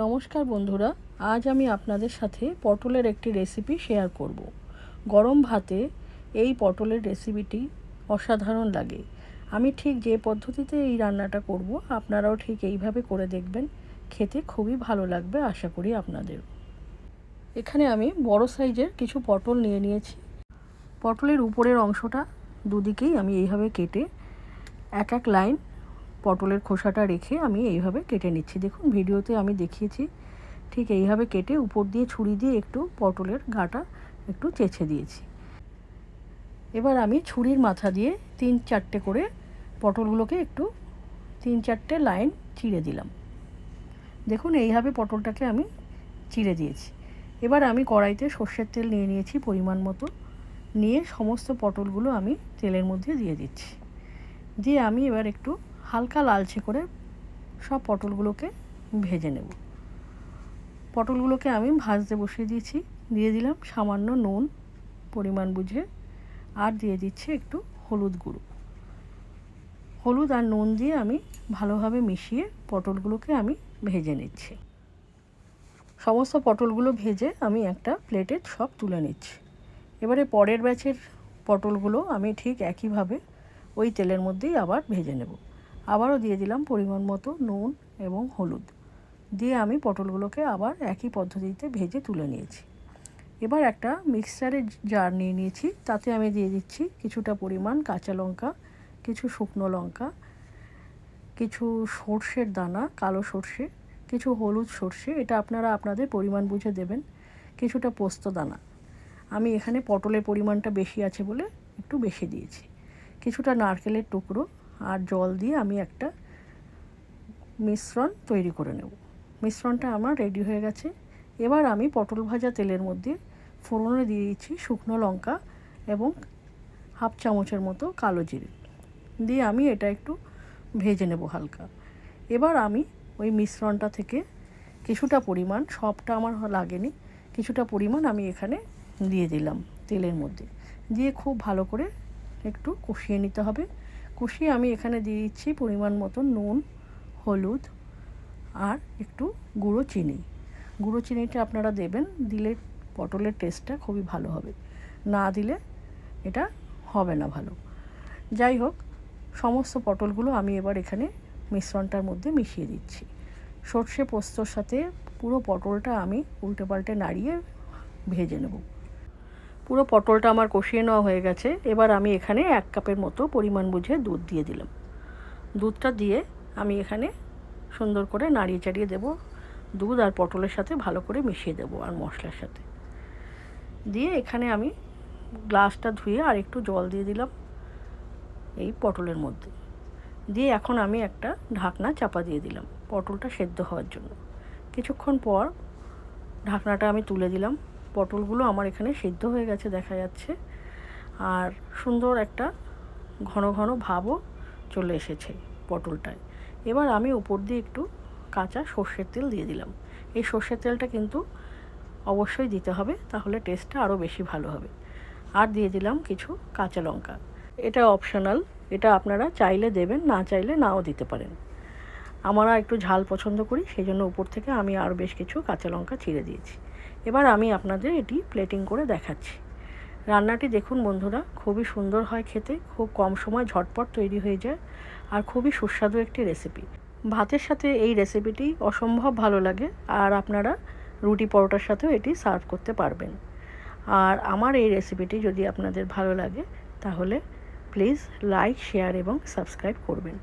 নমস্কার বন্ধুরা, আজ আমি আপনাদের সাথে পটলের একটি রেসিপি শেয়ার করব। গরম ভাতে এই পটলের রেসিপিটি অসাধারণ লাগে। আমি ঠিক যে পদ্ধতিতে এই রান্নাটা করব, আপনারাও ঠিক এইভাবে করে দেখবেন। খেতে খুবই ভালো লাগবে, আশা করি আপনাদের। এখানে আমি বড় সাইজের কিছু পটল নিয়ে নিয়েছি। পটলের উপরের অংশটা দুদিকেই আমি এইভাবে কেটে এক এক লাইন পটলের খোসাটা রেখে আমি এইভাবে কেটে নিচ্ছি। দেখুন, ভিডিওতে আমি দেখিয়েছি, ঠিক এইভাবে কেটে উপর দিয়ে ছুরি দিয়ে একটু পটলের গাটা একটু চেঁচে দিয়েছি। এবার আমি ছুরির মাথা দিয়ে তিন চারটে করে পটলগুলোকে একটু তিন চারটে লাইন চিড়ে দিলাম। দেখুন, এইভাবে পটলটাকে আমি চিড়ে দিয়েছি। এবার আমি কড়াইতে সর্ষের তেল নিয়ে নিয়েছি পরিমাণ মতো। নিয়ে সমস্ত পটলগুলো আমি তেলের মধ্যে দিয়ে দিচ্ছি। দিয়ে আমি এবার একটু হালকা লালচে করে সব পটলগুলোকে ভেজে নেব। পটলগুলোকে আমি ভাজতে বসিয়ে দিয়েছি। দিয়ে দিলাম সামান্য নুন, পরিমাণ বুঝে, আর দিয়ে দিচ্ছি একটু হলুদ গুঁড়ো। হলুদ আর নুন দিয়ে আমি ভালোভাবে মিশিয়ে পটলগুলোকে আমি ভেজে নিচ্ছি। সমস্ত পটলগুলো ভেজে আমি একটা প্লেটে সব তুলে নিচ্ছি। এবারে পরের ব্যাচের পটলগুলো আমি ঠিক একইভাবে ওই তেলের মধ্যেই আবার ভেজে নেব। আবারও দিয়ে দিলাম পরিমাণ মতো নুন এবং হলুদ। দিয়ে আমি পটলগুলোকে আবার একই পদ্ধতিতে ভেজে তুলে নিয়েছি। এবার একটা মিক্সারের জার নিয়ে নিয়েছি। তাতে আমি দিয়ে দিচ্ছি কিছুটা পরিমাণ কাঁচা লঙ্কা, কিছু শুকনো লঙ্কা, কিছু সর্ষের দানা, কালো সর্ষে, কিছু হলুদ সর্ষে, এটা আপনারা আপনাদের পরিমাণ বুঝে দেবেন, কিছুটা পোস্ত দানা। আমি এখানে পটলের পরিমাণটা বেশি আছে বলে একটু বেশি দিয়েছি। কিছুটা নারকেলের টুকরো আর জল দিয়ে আমি একটা মিশ্রণ তৈরি করে নেব। মিশ্রণটা আমার রেডি হয়ে গেছে। এবার আমি পটল ভাজা তেলের মধ্যে ফোড়নে দিয়ে দিচ্ছি শুকনো লঙ্কা এবং হাফ চামচের মতো কালো জিরে। দিয়ে আমি এটা একটু ভেজে নেব হালকা। এবার আমি ওই মিশ্রণটা থেকে কিছুটা পরিমাণ, সবটা আমার লাগেনি, কিছুটা পরিমাণ আমি এখানে দিয়ে দিলাম তেলের মধ্যে। দিয়ে খুব ভালো করে একটু কষিয়ে নিতে হবে। কষিয়ে আমি এখানে দিয়ে দিচ্ছি পরিমাণ মতো নুন, হলুদ আর একটু গুঁড়ো চিনি। গুঁড়ো চিনিটা আপনারা দেবেন, দিলে পটলের টেস্টটা খুবই ভালো হবে। না দিলে এটা হবে না ভালো। যাই হোক, সমস্ত পটলগুলো আমি এবার এখানে মিশ্রণটার মধ্যে মিশিয়ে দিচ্ছি। সর্ষে পোস্তর সাথে পুরো পটলটা আমি উল্টে পাল্টে নাড়িয়ে ভেজে নেব। পুরো পটলটা আমার কষিয়ে নেওয়া হয়ে গেছে। এবার আমি এখানে এক কাপের মতো পরিমাণ বুঝে দুধ দিয়ে দিলাম। দুধটা দিয়ে আমি এখানে সুন্দর করে নাড়িয়ে চাড়িয়ে দেবো দুধ আর পটলের সাথে ভালো করে মিশিয়ে দেবো আর মশলার সাথে। দিয়ে এখানে আমি গ্লাসটা ধুয়ে আর একটু জল দিয়ে দিলাম এই পটলের মধ্যে। দিয়ে এখন আমি একটা ঢাকনা চাপা দিয়ে দিলাম পটলটা সেদ্ধ হওয়ার জন্য। কিছুক্ষণ পর ঢাকনাটা আমি তুলে দিলাম। পটলগুলো আমার এখানে সিদ্ধ হয়ে গেছে, দেখা যাচ্ছে। আর সুন্দর একটা ঘন ঘন ভাবও চলে এসেছে পটলটায়। এবার আমি উপর দিয়ে একটু কাঁচা সর্ষের তেল দিয়ে দিলাম। এই সর্ষের তেলটা কিন্তু অবশ্যই দিতে হবে, তাহলে টেস্টটা আরও বেশি ভালো হবে। আর দিয়ে দিলাম কিছু কাঁচা লঙ্কা। এটা অপশনাল এটা আপনারা চাইলে দেবেন, না চাইলে নাও দিতে পারেন। আমরা একটু ঝাল পছন্দ করি, সেই জন্য উপর থেকে আমি আরও বেশ কিছু কাঁচা লঙ্কা ছিঁড়ে দিয়েছি। এবার আমি আপনাদের এটি প্লেটিং করে দেখাচ্ছি। রান্নাটি দেখুন বন্ধুরা, খুবই সুন্দর হয় খেতে, খুব কম সময় ঝটপট তৈরি হয়ে যায় আর খুবই সুস্বাদু একটি রেসিপি ভাতের সাথে এই রেসিপিটি অসম্ভব ভালো লাগে আর আপনারা রুটি পরোটার সাথেও এটি সার্ভ করতে পারবেন। আর আমার এই রেসিপিটি যদি আপনাদের ভালো লাগে, তাহলে প্লিজ লাইক শেয়ার এবং সাবস্ক্রাইব করবেন।